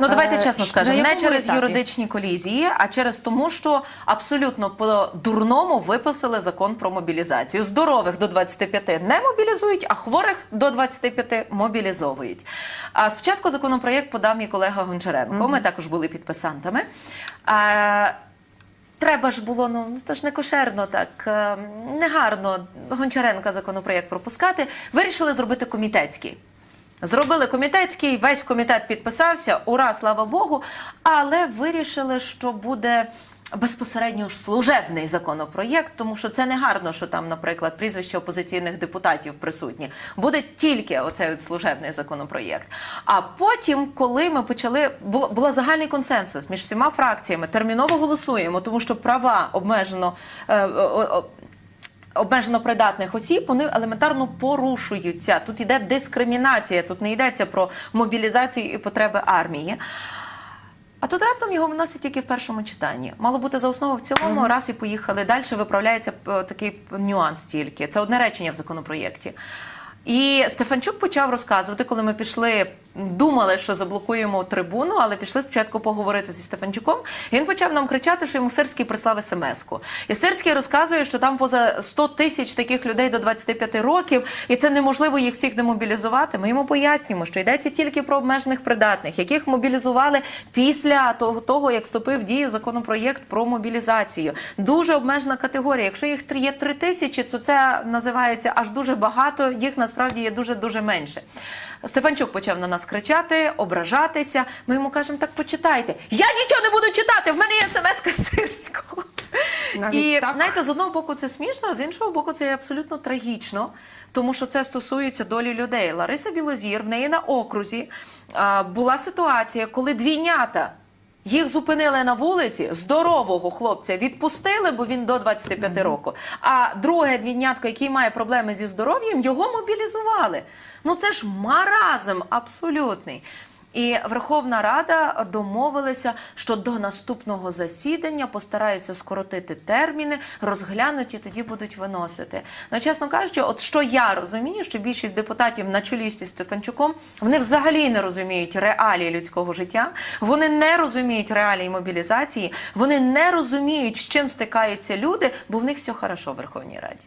Ну давайте Е, чесно скажемо, не через етапі? юридичні колізії, а через тому, що абсолютно по дурному виписали закон про мобілізацію. Здорових до 25 не мобілізують, а хворих до 25 мобілізовують. А спочатку законопроєкт подав мій колега Гончаренко. Ми також були підписантами. А, Треба ж було, ну це ж не кошерно, так е, негарно Гончаренка законопроєкт пропускати. Вирішили зробити комітетський. Зробили комітетський, весь комітет підписався, ура, слава Богу. Але вирішили, що буде безпосередньо служебний законопроєкт, тому що це не гарно, що там, наприклад, прізвища опозиційних депутатів присутні. Буде тільки оцей от служебний законопроєкт. А потім, коли ми почали, було, було загальний консенсус між всіма фракціями, терміново голосуємо, тому що права обмежено. Е, о- обмежено придатних осіб, вони елементарно порушуються. Тут йде дискримінація, тут не йдеться про мобілізацію і потреби армії. А тут раптом його виносять тільки в першому читанні. Мало бути за основу в цілому, раз і поїхали далі. Виправляється е, такий нюанс тільки. Це одне речення в законопроєкті. І Стефанчук почав розказувати, коли ми пішли, думали, що заблокуємо трибуну, але пішли спочатку поговорити зі Стефанчуком. Він почав нам кричати, що йому Сирський прислав смс-ку. І Сирський розказує, що там поза 100 тисяч таких людей до 25 років, і це неможливо їх всіх демобілізувати. Ми йому пояснюємо, що йдеться тільки про обмежених придатних, яких мобілізували після того, того як вступив в дію законопроєкт про мобілізацію. Дуже обмежена категорія. Якщо їх є 3 тисячі, то це називається аж дуже багато. Їх насправді є дуже дуже менше. Стефанчук почав на нас кричати, ображатися. Ми йому кажемо, так почитайте. Я нічого не буду читати. В мене є смс Сирського. Навіть І так? знаєте, з одного боку це смішно, а з іншого боку, це абсолютно трагічно, тому що це стосується долі людей. Лариса Білозір в неї на окрузі а, була ситуація, коли двійнята. Їх зупинили на вулиці, здорового хлопця відпустили, бо він до 25 років. А друге двійнятко, який має проблеми зі здоров'ям, його мобілізували. Ну це ж маразм абсолютний. І Верховна Рада домовилася, що до наступного засідання постараються скоротити терміни, розглянуть і тоді будуть виносити. Ну, чесно кажучи, от що я розумію, що більшість депутатів на чолі зі Стефанчуком вони взагалі не розуміють реалії людського життя, вони не розуміють реалії мобілізації, вони не розуміють, з чим стикаються люди, бо в них все хорошо в Верховній Раді.